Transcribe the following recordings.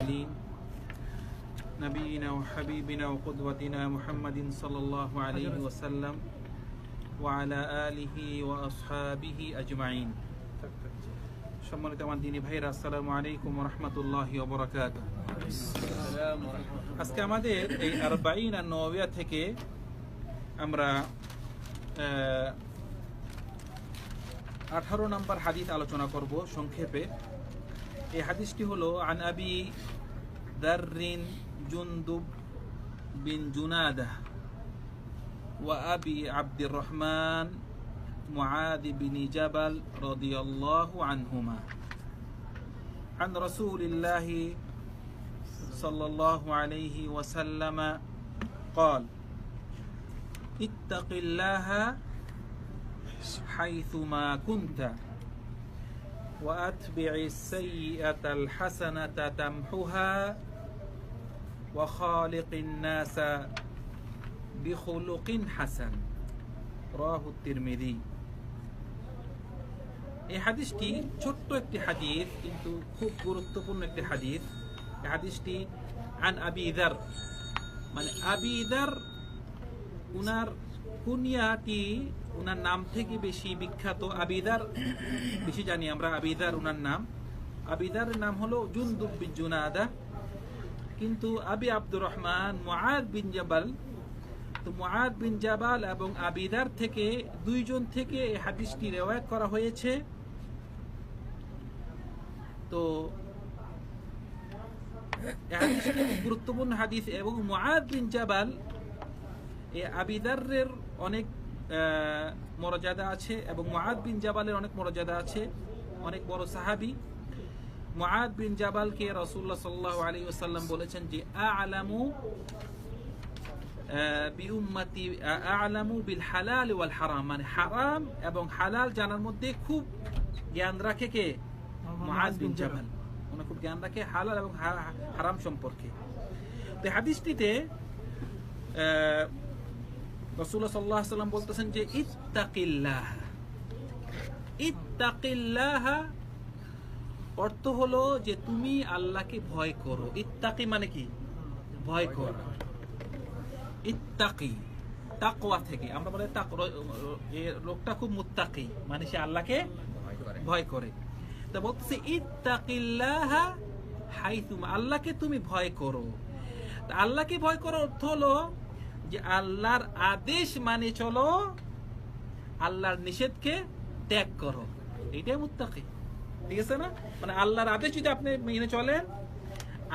المرسلين نبينا وحبيبنا وقدوتنا محمد صلى الله عليه وسلم وعلى آله وأصحابه أجمعين সম্মানিত আমার দিনী ভাইরা আসসালামু আলাইকুম রহমতুল্লাহ বরকাত আজকে আমাদের এই আরবাইন আর নবিয়া থেকে আমরা আঠারো নম্বর হাদিস আলোচনা করব সংক্ষেপে এই হাদিসটি হলো আন আবি দাররিন জুনদুব বিন জুনাদা وأبي عبد الرحمن معاذ بن جبل رضي الله عنهما عن رسول الله صلى الله عليه وسلم قال اتق الله حيثما كنت وأتبع السيئة الحسنة تمحها وخالق الناس بخلق حسن রাহ তিরমিদি এই হাদিসটি ছোট্ট একটি হাদিস কিন্তু খুব গুরুত্বপূর্ণ একটি হাদিস এই হাদিসটি আন আবিদার মানে আবিদার উনার কুনিয়াটি উনার নাম থেকে বেশি বিখ্যাত আবিদার, বেশি জানি আমরা আবিদার উনার নাম। আবিদার নাম হলো জুনদুব বিন জুনাদা। কিন্তু আবি আব্দুর রহমান মুআদ বিন জাবাল, তো মুআদ বিন জাবাল এবং আবিদার থেকে দুইজন থেকে এই হাদিসটি রেওয়ায়ত করা হয়েছে। তো গুরুত্বপূর্ণ হাদিস এবং মুআদ বিন জাবাল, এই আবিদারের অনেক মর্যাদা আছে এবং মুআদ বিন জাবালের অনেক মর্যাদা আছে, অনেক বড় সাহাবি। মুআদ বিন জাবালকে রাসূলুল্লাহ সাল্লাল্লাহু আলাইহি ওয়াসাল্লাম বলেছেন যে আ'লামু আ'লামু বিল ওয়াল হারাম। মানে হারাম এবং হালাল জানার মধ্যে খুব জ্ঞান রাখে কে? বিন জাবাল। খুব জ্ঞান রাখে হালাল এবং হারাম সম্পর্কে। হাদিসটিতে রাসূলুল্লাহ সাল্লাল্লাহু আলাইহি ওয়াসাল্লাম বলতেছেন যে ইত্তাকিল্লাহ। ইত্তাকিল্লাহ অর্থ হলো যে তুমি আল্লাহকে ভয় করো। ইত্তাকি মানে কি? ভয় করো। ইত্তাকি, তাকওয়া থেকে। আমরা বলে তাক লোকটা খুব মুত্তাকি মানে সে আল্লাহকে ভয় করে। তা বলতেছে, ইত্তাকিল্লাহ হাইতুম আল্লাহকে তুমি ভয় করো। আল্লাহকে ভয় করার অর্থ হলো যে আল্লাহর আদেশ মানে চলো আল্লাহর নিষেধকে ত্যাগ করো। এটাই মুত্তাকি। ঠিক আছে না? মানে আল্লাহর আদেশ যদি আপনি মেনে চলেন,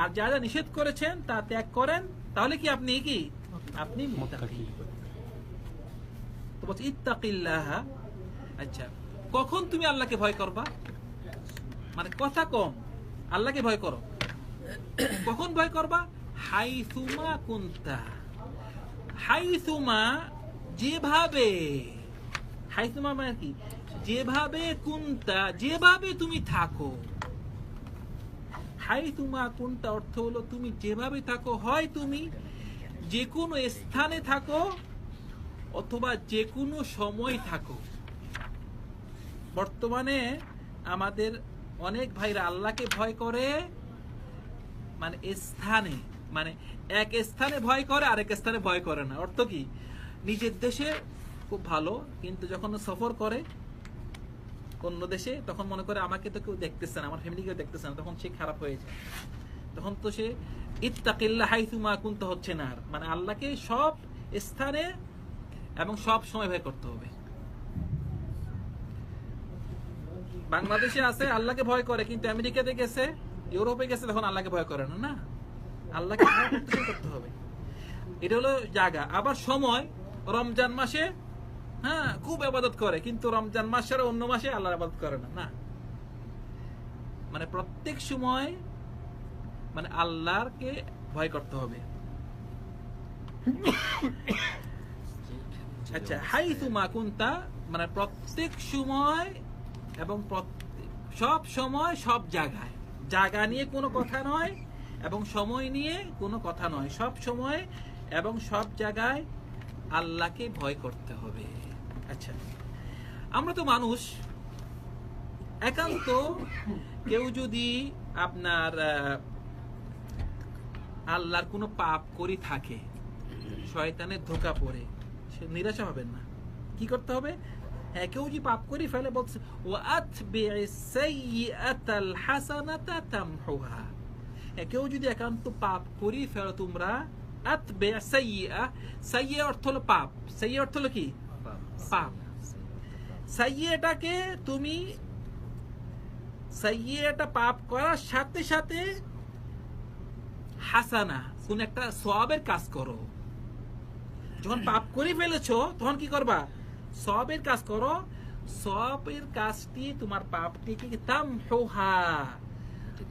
আর যা যা নিষেধ করেছেন তা ত্যাগ করেন, তাহলে কি আপনি কি? আপনি তো বলছে, ইত্তাকিল্লাহ। আচ্ছা কখন তুমি আল্লাহকে ভয় করবা? মানে কথা কম, আল্লাহকে ভয় করো। কখন ভয় করবা? হাই হাইসুমা কুন্তা। হাইসুমা যেভাবে হাইসুমা মানে কি? যেভাবে কুন্তা, যেভাবে তুমি থাকো। হাই তুমা কোনটা অর্থ হলো তুমি যেভাবে থাকো, হয় তুমি যে কোনো স্থানে থাকো অথবা যে কোনো সময় থাকো। বর্তমানে আমাদের অনেক ভাইরা আল্লাহকে ভয় করে মানে স্থানে। মানে এক স্থানে ভয় করে, আরেক স্থানে ভয় করে না। অর্থ কি? নিজের দেশে খুব ভালো, কিন্তু যখন সফর করে অন্য দেশে, তখন মনে করে আমাকে তো কেউ দেখতেছে না, আমার ফ্যামিলি কেউ দেখতেছে না, তখন সে খারাপ হয়ে যায়। তখন তো সে ইত্তাকিল্লা হাইসুমা কুন্ত হচ্ছে না আর। মানে আল্লাহকে সব স্থানে এবং সব সময় ভয় করতে হবে। বাংলাদেশে আছে, আল্লাহকে ভয় করে, কিন্তু আমেরিকাতে গেছে, ইউরোপে গেছে, তখন আল্লাহকে ভয় করে না না? আল্লাহকে করতে হবে। এটা হলো জায়গা। আবার সময়, রমজান মাসে হ্যাঁ খুব আবাদত করে, কিন্তু রমজান অন্য মাসে আল্লাহর আবাদত করে না না। মানে প্রত্যেক সময় মানে আল্লাহরকে ভয় করতে হবে। আচ্ছা হাই তুমা কুন্তা মানে প্রত্যেক সময় এবং সব সময় সব জায়গায়। জায়গা নিয়ে কোনো কথা নয় এবং সময় নিয়ে কোনো কথা নয়। সব সময় এবং সব জায়গায় আল্লাহকে ভয় করতে হবে। আচ্ছা আমরা তো মানুষ। একান্ত কেউ যদি আপনার আল্লাহর কোনো পাপ করি থাকে, শয়তানের ধোকা পড়ে, সে নিরাশা হবেন না। কি করতে হবে? হ্যাঁ কেউ যদি পাপ করি ফেলে, বলছে ও আতবিআল হাসানাতা কেউ যদি একান্ত পাপ করি ফেলো তোমরা। আতবে সাইয়্যা সাইয়্যা অর্থ হলো পাপ। সাইয়্যা অর্থ হলো কি? পাপ। সাইয়্যাটাকে তুমি সাইয়্যাটা পাপ করার সাথে সাথে হাসানা কোন একটা সওয়াবের কাজ করো। যখন পাপ করে ফেলেছো তখন কি করবা? সবের কাজ করো। সবের কাজটি তোমার পাপটিকে তাম হোহা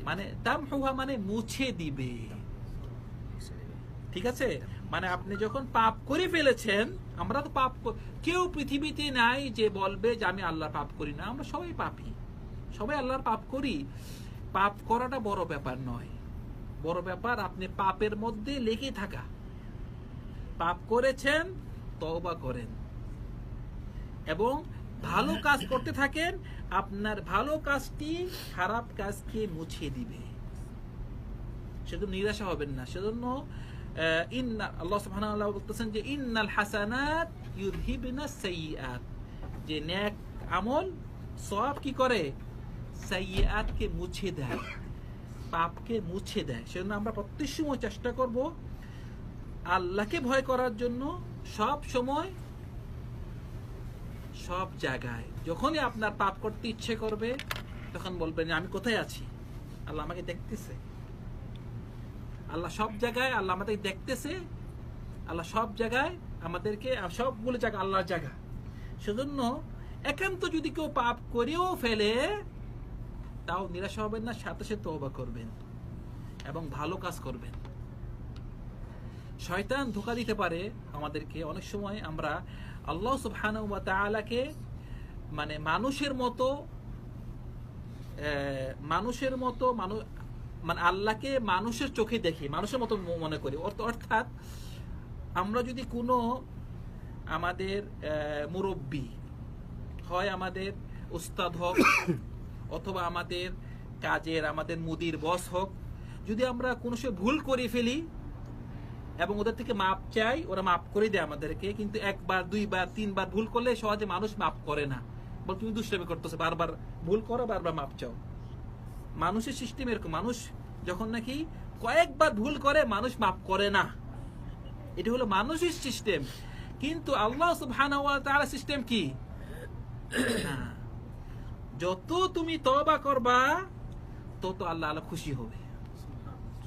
মানে তাম হোহা মানে মুছে দিবে। ঠিক আছে? মানে আপনি যখন পাপ করে ফেলেছেন, আমরা তো পাপ কেউ পৃথিবীতে নাই যে বলবে যে আমি আল্লাহর পাপ করি না। আমরা সবাই পাপি। সবাই আল্লাহর পাপ করি। পাপ করাটা বড় ব্যাপার নয়। বড় ব্যাপার আপনি পাপের মধ্যে লেগে থাকা। পাপ করেছেন, তওবা করেন। এবং ভালো কাজ করতে থাকেন, আপনার ভালো কাজটি খারাপ কাজকে মুছে দিবে। সেজন্য নিরাশা হবেন না। সেজন্য ইন্না আল্লাহ সুবহানাহু বলতেছেন যে, ইন্নাল হাসানাত ইউযহিবনা সাইয়্যাত। যে নেক আমল, সওয়াব কি করে? সাইয়্যাতকে মুছে দেয়, পাপকে মুছে দেয়। সেজন্য আমরা প্রত্যেক সময় চেষ্টা করব আল্লাহকে ভয় করার জন্য সব সময় সব জায়গায়। যখনই আপনার পাপ করতে ইচ্ছে করবে, তখন বলবেন, আমি কোথায় আছি? আল্লাহ আমাকে দেখতেছে। আল্লাহ সব জায়গায়, আল্লাহ আমাদের দেখতেছে। আল্লাহ সব জায়গায় আমাদেরকে সবগুলো জায়গা আল্লাহর জায়গা। সেজন্য একান্ত যদি কেউ পাপ করেও ফেলে, তাও নিরাশা হবেন না, সাথে সাথে তওবা করবেন এবং ভালো কাজ করবেন। শয়তান ধোকা দিতে পারে আমাদেরকে। অনেক সময় আমরা আল্লাহ সুবহানাহু ওয়া তাআলাকে মানে মানুষের মতো মানুষের মতো মানুষ মানে আল্লাহকে মানুষের চোখে দেখি, মানুষের মতো মনে করি। অর্থ- অর্থাৎ আমরা যদি কোনো আমাদের মুরব্বী হয় আমাদের উস্তাদ হোক অথবা আমাদের কাজের, আমাদের মুদির বস হোক, যদি আমরা কোনো সে ভুল করে ফেলি এবং ওদের থেকে মাপ চাই, ওরা মাপ করে দেয় আমাদেরকে, কিন্তু একবার দুইবার তিনবার ভুল করলে সহজে মানুষ মাপ করে না। বল, তুমি দুষ্টামি করতেছো, বারবার ভুল করো, বারবার মাপ চাও। মানুষের সিস্টেম এরকম, মানুষ যখন নাকি কয়েকবার ভুল করে, মানুষ মাপ করে না। এটা হলো মানুষের সিস্টেম কিন্তু আল্লাহ তাআলা সিস্টেম কি? যত তুমি তওবা করবা, তত আল্লাহ আল্লাহ খুশি হবে।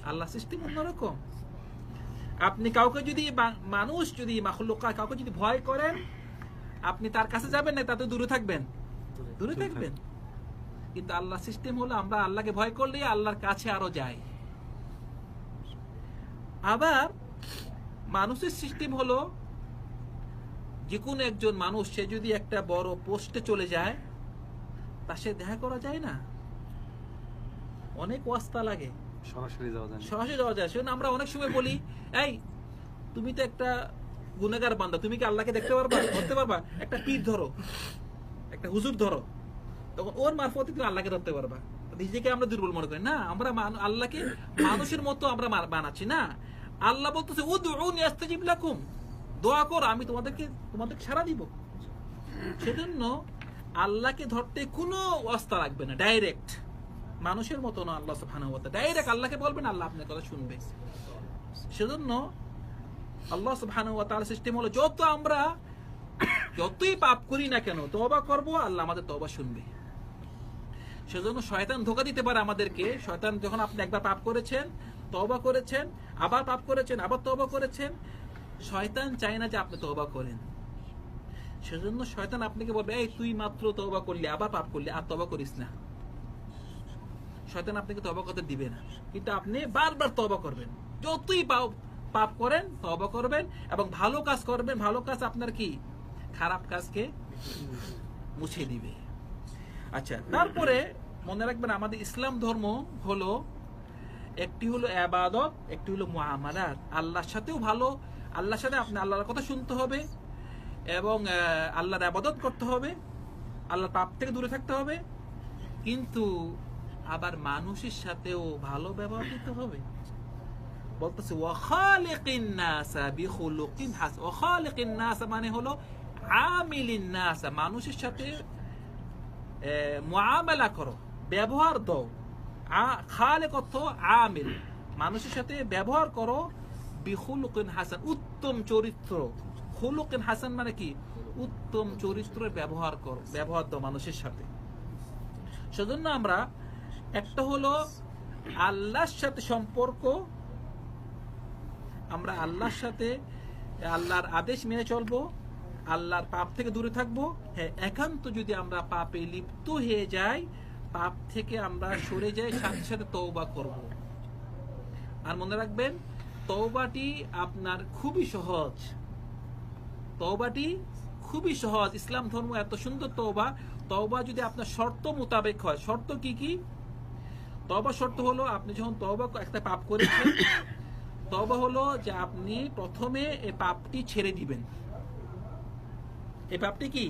আল্লাহ সিস্টেম অন্যরকম। আপনি কাউকে যদি মানুষ যদি মাখলুকা কাউকে যদি ভয় করেন আপনি তার কাছে যাবেন না তাতে দূরে থাকবেন। দূরে থাকবেন। কিন্তু আল্লাহ সিস্টেম হলো আমরা আল্লাহকে ভয় করলে আল্লাহর কাছে আরও যাই। আবার মানুষের সিস্টেম হলো যে কোনো একজন মানুষ সে যদি একটা বড় পোস্টে চলে যায় তার সে দেখা করা যায় না। অনেক ওয়াস্তা লাগে। সরাসরি যাওয়া যায়। সহজে যাওয়া যায়, সেজন্য আমরা অনেক সময় বলি, এই, তুমি তো একটা গুনেগার বান্দা, তুমি কি আল্লাহকে দেখতে পারবা, ধরতে পারবা? একটা পীর ধরো, একটা হুজুর ধরো। তখন ওর মারফতে তুমি আল্লাহকে ধরতে পারবা। নিজেকে আমরা দুর্বল মনে করি। না, আমরা আল্লাহকে মানুষের মতো আমরা বানাচ্ছি, না। আল্লাহ বলতেছে ও দুউনি আস্তাজিব লাকুম। দোয়া করো, আমি তোমাদেরকে তোমাদেরকে সারা দিব। সেজন্য আল্লাহকে ধরতে কোনো অস্তা লাগবে না, ডাইরেক্ট। মানুষের মতো না আল্লাহ সুবহানাহু ওয়া ডাইরেক্ট আল্লাহকে বলবেন, আল্লাহ আপনার কথা শুনবে। সেজন্য আল্লাহ সুবহানাহু ওয়া তাআলা সিস্টেম হলো, যত আমরা যতই পাপ করি না কেন, তওবা করব, আল্লাহ আমাদের তওবা শুনবে। সেজন্য শয়তান ধোকা দিতে পারে আমাদেরকে। শয়তান যখন আপনি একবার পাপ করেছেন, তওবা করেছেন, আবার পাপ করেছেন, আবার তওবা করেছেন, শয়তান চায় না যে আপনি তওবা করেন। সেজন্য শয়তান আপনাকে বলবে, এই তুই মাত্র তওবা করলি, আবার পাপ করলি, আর তওবা করিস না। শয়তান আপনাকে তবা করতে দিবে না। কিন্তু আপনি বারবার তবা করবেন। যতই পাপ- পাপ করেন তবা করবেন এবং ভালো কাজ করবেন। ভালো কাজ আপনার কি? খারাপ কাজকে মুছে দিবে। আচ্ছা তারপরে মনে রাখবেন আমাদের ইসলাম ধর্ম হলো, একটি হলো আবাদত, একটি হলো মুআমালাত। আল্লাহর সাথেও ভালো, আল্লাহর সাথে আপনি আল্লাহর কথা শুনতে হবে এবং আল্লাহর আবাদত করতে হবে, আল্লাহর পাপ থেকে দূরে থাকতে হবে। কিন্তু আবার মানুষের সাথেও ভালো ব্যবহার দিতে হবে? বলতেছে, ওয়াখালিকিন নাসা বিখুলুকিন হাস ওয়াখালিকিন নাসা মানে হলো আমিলিন নাসা, মানুষের সাথে মুআমালা করো, ব্যবহার দাও। খালেক অর্থ আমিল। মানুষের সাথে ব্যবহার করো, বিখুলুকিন হাসান, উত্তম চরিত্র। খুলুকিন হাসান মানে কি? উত্তম চরিত্র ব্যবহার করো, ব্যবহার দাও মানুষের সাথে। সেজন্য আমরা একটা হলো আল্লাহর সাথে সম্পর্ক। আমরা আল্লাহর সাথে, আল্লাহর আদেশ মেনে চলবো, আল্লাহর পাপ থেকে দূরে থাকব। হ্যাঁ একান্ত যদি আমরা পাপে লিপ্ত হয়ে যাই, পাপ থেকে আমরা সরে যাই, সাথে সাথে তওবা করব। আর মনে রাখবেন, তওবাটি আপনার খুবই সহজ। তওবাটি খুবই সহজ। ইসলাম ধর্ম এত সুন্দর তওবা। তওবা যদি আপনার শর্ত মোতাবেক হয়, শর্ত কি কি? তওবা শর্ত হলো আপনি যখন তওবা একটা পাপ করেছেন তওবা হলো যে আপনি প্রথমে এই পাপটি ছেড়ে দিবেন। এই পাপটি কি?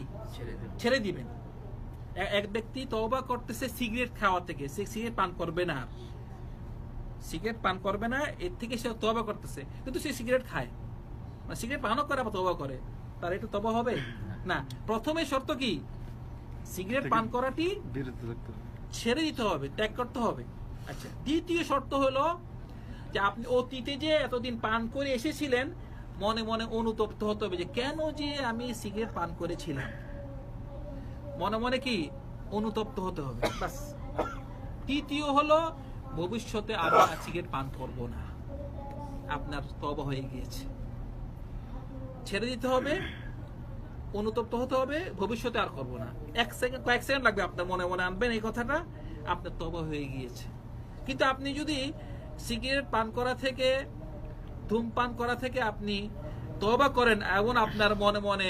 ছেড়ে দিবেন। এক ব্যক্তি তওবা করতেছে সিগারেট খাওয়া থেকে সে সিগারেট পান করবে না সিগারেট পান করবে না এর থেকে সে তওবা করতেছে কিন্তু সে সিগারেট খায়। মানে সিগারেট পানও করে আবার তওবা করে। তার এটা তবা হবে? না। প্রথমে শর্ত কি? সিগারেট পান করাটি বিরত থাকতে হবে। ছেড়ে দিতে হবে, ত্যাগ করতে হবে। আচ্ছা দ্বিতীয় শর্ত হলো যে আপনি অতীতে যে এতদিন পান করে এসেছিলেন, মনে মনে অনুতপ্ত হতে হবে যে কেন যে আমি সিগারেট পান করেছিলাম। মনে মনে কি? অনুতপ্ত হতে হবে বাস তৃতীয় হলো, ভবিষ্যতে আবার সিগারেট পান করব না। আপনার তবা হয়ে গিয়েছে। ছেড়ে দিতে হবে অনুতপ্ত হতে হবে, ভবিষ্যতে আর করব না। এক সেকেন্ড কয়েক সেকেন্ড লাগবে আপনার মনে মনে আনবেন এই কথাটা, আপনার তবা হয়ে গিয়েছে। কিন্তু আপনি যদি সিগারেট পান করা থেকে ধূমপান করা থেকে আপনি তবা করেন এবং আপনার মনে মনে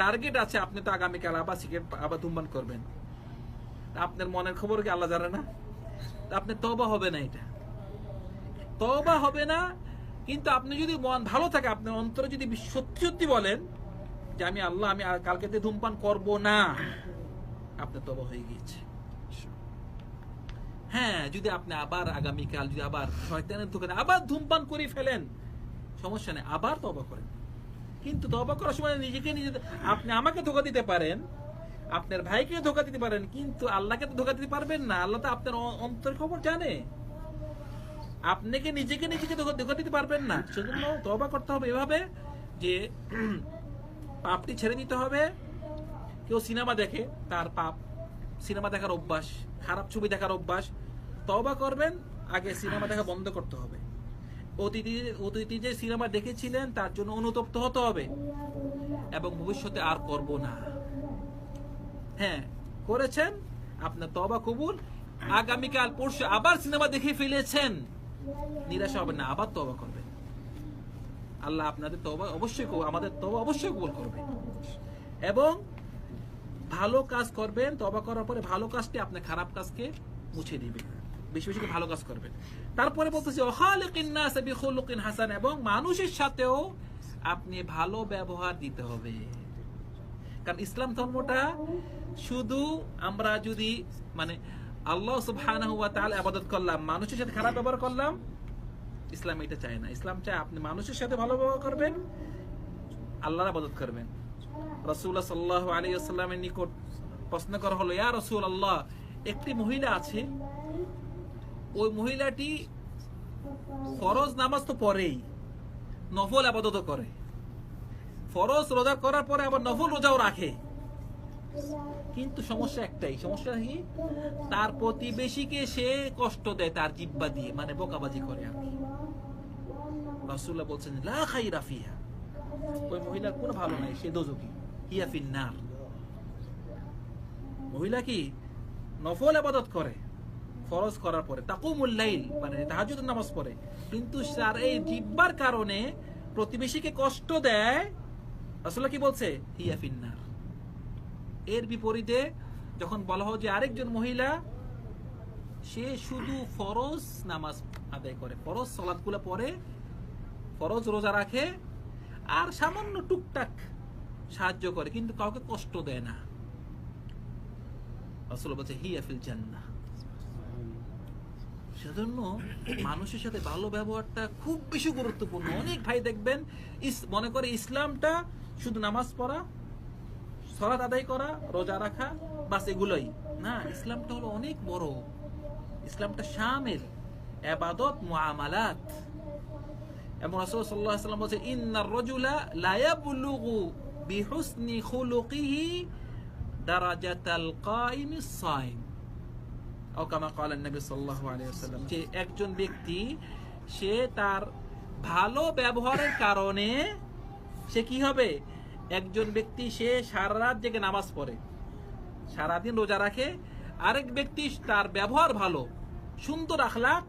টার্গেট আছে, আপনি তো আগামীকাল আবার সিগারেট আবার ধূমপান করবেন। আপনার মনের খবর কি আল্লাহ জানে না? তা আপনার তবা হবে না এটা। তবা হবে না, কিন্তু আপনি যদি মন ভালো থাকে আপনার অন্তরে যদি সত্যি সত্যি বলেন যে আমি আল্লাহ, আমি কালকে ধূমপান করব না আপনার তবা হয়ে গিয়েছে। হ্যাঁ যদি আপনি আবার আগামীকাল, যদি আবার শয়তানের দোকানে আবার ধূমপান করে ফেলেন, সমস্যা নেই, আবার তবা করেন। কিন্তু তবা করার সময় নিজেকে নিজে, আপনি আমাকে ধোকা দিতে পারেন, আপনার ভাইকে ধোকা দিতে পারেন, কিন্তু আল্লাহকে তো ধোকা দিতে পারবেন না। আল্লাহ তো আপনার অন্তর খবর জানে। আপনাকে নিজেকে নিজেকে ধোকা দিতে পারবেন না। সেজন্য তবা করতে হবে এভাবে যে পাপটি ছেড়ে দিতে হবে। কেউ সিনেমা দেখে, তার পাপ। সিনেমা দেখার অভ্যাস, খারাপ ছবি দেখার অভ্যাস। তবা করবেন, আগে সিনেমা দেখা বন্ধ করতে হবে। অতীতে অতীতে যে সিনেমা দেখেছিলেন, তার জন্য অনুতপ্ত হতে হবে। এবং ভবিষ্যতে আর করব না। হ্যাঁ করেছেন, আপনার তবা কবুল। আগামীকাল, পরশু আবার সিনেমা দেখে ফেলেছেন। নিরাশা হবে না, আবার তবা করবেন। আল্লাহ আপনাদের তবা অবশ্যই আমাদের তবা অবশ্যই কবুল করবে। এবং ভালো কাজ করবেন তবা করার পরে ভালো কাজটি আপনার খারাপ কাজকে মুছে দিবে বেশি বেশি ভালো কাজ করবেন। তারপরে বলতেছি বিখুলুকিন হাসান এবং মানুষের সাথেও আপনি ভালো ব্যবহার দিতে হবে। কারণ ইসলাম ধর্মটা শুধু আমরা যদি মানে আল্লাহ সুবহানাহু ওয়া তাআলা ইবাদত করলাম, মানুষের সাথে খারাপ ব্যবহার করলাম ইসলাম এটা চায় না। ইসলাম চায় আপনি মানুষের সাথে ভালো ব্যবহার করবেন, আল্লাহর ইবাদত করবেন। রাসূলুল্লাহ সাল্লাল্লাহু আলাইহি ওয়াসাল্লামের নিকট প্রশ্ন করা হলো, ইয়া রাসূলুল্লাহ, একটি মহিলা আছে, ওই মহিলাটি ফরজ নামাজ তো পড়েই, নফল আবাদত করে। ফরজ রোজা করার পরে আবার নফল রোজাও রাখে। কিন্তু সমস্যা একটাই, সমস্যা কি? তার প্রতিবেশীকে সে কষ্ট দেয়, তার জিব্বা দিয়ে মানে বোকাবাজি করে আর কি। রাসূলুল্লাহ বলছেন, লা ওই মহিলার কোনো ভালো নাই, সে দোজকি হিয়া ফিন্নার। মহিলা কি নফল আবাদত করে? ফরজ করার পরে। তাকুমুল লাইল মানে তাহাজ্জুদের নামাজ পড়ে। কিন্তু তার এই জিব্বার কারণে প্রতিবেশীকে কষ্ট দেয়। রাসূলুল্লাহ কি বলছে? হিয়া ফিন্নার। এর বিপরীতে যখন বলা হয় যে আরেকজন মহিলা, সে শুধু ফরজ নামাজ আদায় করে, ফরজ সলাৎগুলো পড়ে ফরজ রোজা রাখে আর সামান্য টুকটাক সাহায্য করে, কিন্তু কাউকে কষ্ট দেয় না। রাসূল বলছে জান্নাহ। সেজন্য মানুষের সাথে ভালো ব্যবহারটা খুব বেশি গুরুত্বপূর্ণ। অনেক ভাই দেখবেন মনে করে ইসলামটা শুধু নামাজ পড়া সলাত আদায় করা, রোজা রাখা, বাস এগুলোই। না, ইসলামটা হলো অনেক বড়। ইসলামটা শামিল। এবাদত, মুআমালাত। এবং রাসূল ওয়াসাল্লাম বলেছে ইন্নার রাজুলা লা বিহুসনি খুলুকিহি দারাজাতাল কাইমিস সাইম। ও কামা ক্বালা নবী সাল্লাল্লাহু আলাইহি ওয়াসাল্লাম, যে একজন ব্যক্তি, সে তার ভালো ব্যবহারের কারণে সে কি হবে? একজন ব্যক্তি সে সারা রাত জেগে নামাজ পড়ে, সারাদিন রোজা রাখে। আরেক ব্যক্তি তার ব্যবহার ভালো, সুন্দর আখলাক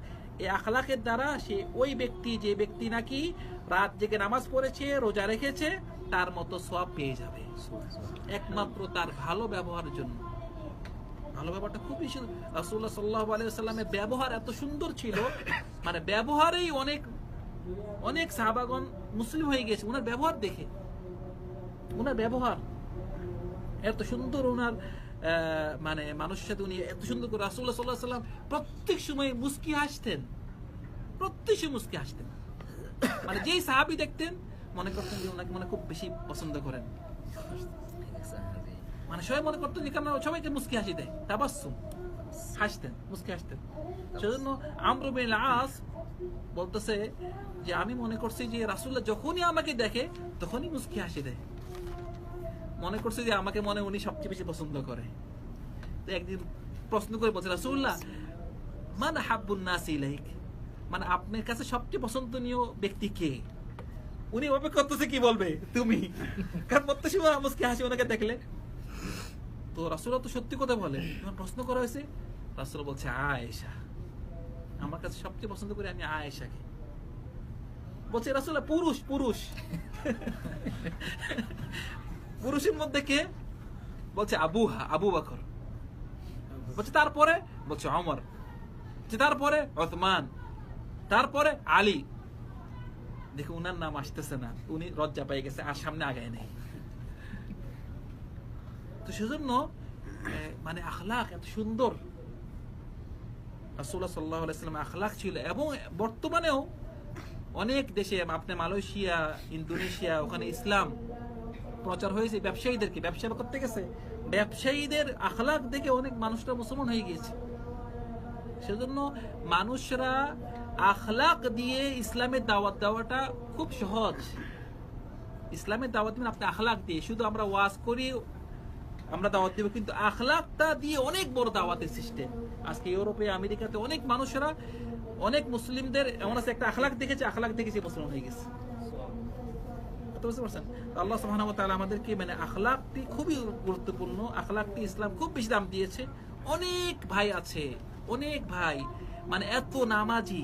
এই আখলাকের দ্বারা সে ওই ব্যক্তি যে ব্যক্তি নাকি রাত জেগে নামাজ পড়েছে রোজা রেখেছে তার মতো সব পেয়ে যাবে। একমাত্র তার ভালো ব্যবহারের জন্য। ভালো ব্যবহারটা খুবই সাল্লাল্লাহু আলাইহি সাল্লামের ব্যবহার এত সুন্দর ছিল মানে ব্যবহারেই অনেক অনেক সাহাবাগণ মুসলিম হয়ে গেছে ওনার ব্যবহার দেখে। ওনার ব্যবহার। এত সুন্দর ওনার মানে মানুষের সাথে উনি এত সুন্দর করে রাসূলুল্লাহ সাল্লাল্লাহু আলাইহি সাল্লাম প্রত্যেক সময় মুস্কি হাসতেন। প্রত্যেক সময় মুস্কি হাসতেন। মানে যেই সাহাবী দেখতেন, মনে করতেন যে ওনাকে মনে খুব বেশি পছন্দ করেন। মানে সবাই মনে করতেন যে কারণ সবাইকে মুস্কি হাসি দেয়, তাবাসসুম। হাসতেন, মুস্কি হাসতেন। সেজন্য আমর বিন আস বলতেছে যে, আমি মনে করছি যে রাসূলুল্লাহ যখনই আমাকে দেখে, তখনই মুস্কি হাসি দেয়। মনে করছে যে আমাকে মনে উনি সবচেয়ে বেশি পছন্দ করে। তো একদিন প্রশ্ন করে বলছে, রাসূলুল্লাহ, মান হাব্বুন নাস ইলাইক? মানে আপনার কাছে সবচেয়ে পছন্দনীয় ব্যক্তি কে? উনি অপেক্ষা করতেছে কি বলবে? তুমি। কারণ প্রত্যেক হাসি ওনাকে দেখলে। তো রাসূলুল্লাহ তো সত্যি কথা বলে। প্রশ্ন করা হয়েছে রাসূল বলছে, আয়েশা, আমার কাছে সবচেয়ে পছন্দ করি আমি আয়েশাকে। বলছে, রাসূলুল্লাহ, পুরুষ পুরুষ। পুরুষের মধ্যে কে? বলছে আবুহা আবু বকর। বলছে তারপরে? বলছে অমর তারপরে? ওসমান। তারপরে আলী। দেখে উনার নাম আসতেছে না। উনি রজ্জা পাই গেছে, আর সামনে আগায় নেই। তো সেজন্য মানে আখলাখ এত সুন্দর। রাসূলুল্লাহ সাল্লাল্লাহু আলাইহি সাল্লাম আখলাক ছিল। এবং বর্তমানেও অনেক দেশে, আপনি মালয়েশিয়া, ইন্দোনেশিয়া, ওখানে ইসলাম প্রচার হয়েছে ব্যবসায়ীদেরকে ব্যবসা করতে গেছে? ব্যবসায়ীদের আখলাক দেখে অনেক মানুষরা মুসলমান হয়ে গিয়েছে। সেজন্য মানুষরা আখলাক দিয়ে ইসলামের দাওয়াত দেওয়াটা খুব সহজ। ইসলামের দাওয়াত দিবেন আপনি আখলাক দিয়ে, শুধু আমরা ওয়াজ করি, আমরা দাওয়াত দিব, কিন্তু আখলাকটা দিয়ে অনেক বড় দাওয়াতের সিস্টেম। আজকে ইউরোপে, আমেরিকাতে অনেক মানুষরা, অনেক মুসলিমদের, এমন আছে, একটা আখলাক দেখেছে আখলাক দেখেছে মুসলমান হয়ে গেছে। কথা বুঝতে পারছেন? তো আল্লাহ সুবহানাহু ওয়া তাআলা আমাদেরকে মানে আখলাকটি খুবই গুরুত্বপূর্ণ, আখলাকটি ইসলাম খুব বেশি দাম দিয়েছে। অনেক ভাই আছে, অনেক ভাই মানে এত নামাজি,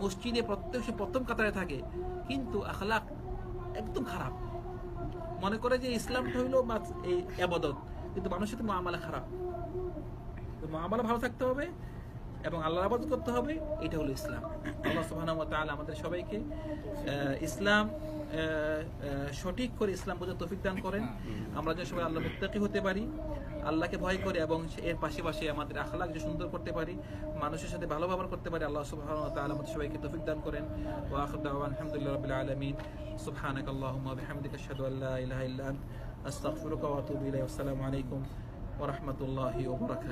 মসজিদে প্রত্যেক প্রথম কাতারে থাকে, কিন্তু আখলাক একদম খারাপ। মনে করে যে ইসলামটা হইল এই আবাদত, কিন্তু মানুষের সাথে মামলা খারাপ। তো মামলা ভালো থাকতে হবে এবং আল্লাহর আবাদত করতে হবে, এটা হলো ইসলাম। আল্লাহ ওয়া আমাদের সবাইকে ইসলাম সঠিক করে ইসলাম বোঝার তৌফিক দান করেন। আমরা যে সবাই আল্লাহ মুত্তাকি হতে পারি আল্লাহকে ভয় করে এবং এর পাশাপাশি আমাদের আখলাক যে সুন্দর করতে পারি মানুষের সাথে ভালো ব্যবহার করতে পারি আল্লাহ সুবহানাহু ওয়া তাআলা আমাদের সবাইকে তৌফিক দান করেন। ওয়া আখির দাওয়ানা আলহামদুলিল্লাহি রাব্বিল আলামিন। সুবহানাকাল্লাহুম্মা ওয়া বিহামদিকা আশহাদু আল্লা ইলাহা ইল্লা আনতা আস্তাগফিরুকা ওয়া আতুবু ইলাইক। আসসালামু আলাইকুম ওয়া রাহমাতুল্লাহি ওয়া বারাকাতুহু।